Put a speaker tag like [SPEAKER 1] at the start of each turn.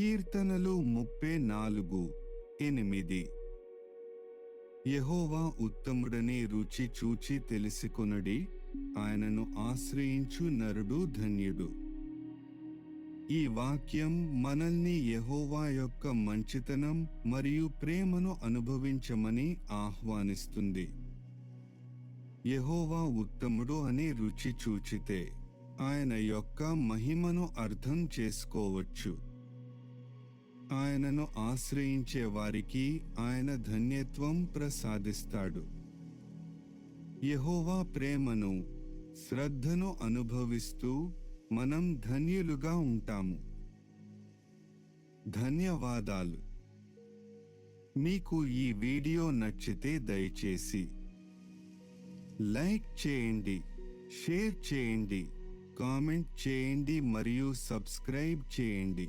[SPEAKER 1] కీర్తనలు ముప్పై నాలుగు ఎనిమిది. యహోవా ఉత్తముడని రుచి చూచి తెలుసుకొనడి ఆయనను ఆశ్రయించు నరుడు ధన్యుడు. ఈ వాక్యం మనల్ని యహోవా యొక్క మంచితనం మరియు ప్రేమను అనుభవించమని ఆహ్వానిస్తుంది. యహోవా ఉత్తముడు అని రుచి చూచితే ఆయన యొక్క మహిమను అర్థం చేసుకోవచ్చు. ఆయనను ఆశ్రయించే వారికి ఆయన ధన్యత్వం ప్రసాదిస్తాడు. యహోవా ప్రేమను శ్రద్ధను అనుభవిస్తూ మనం ధన్యులుగా ఉంటాము. ధన్యవాదాలు. మీకు ఈ వీడియో నచ్చితే దయచేసి లైక్ చేయండి షేర్ చేయండి కామెంట్ చేయండి మరియు సబ్స్క్రైబ్ చేయండి.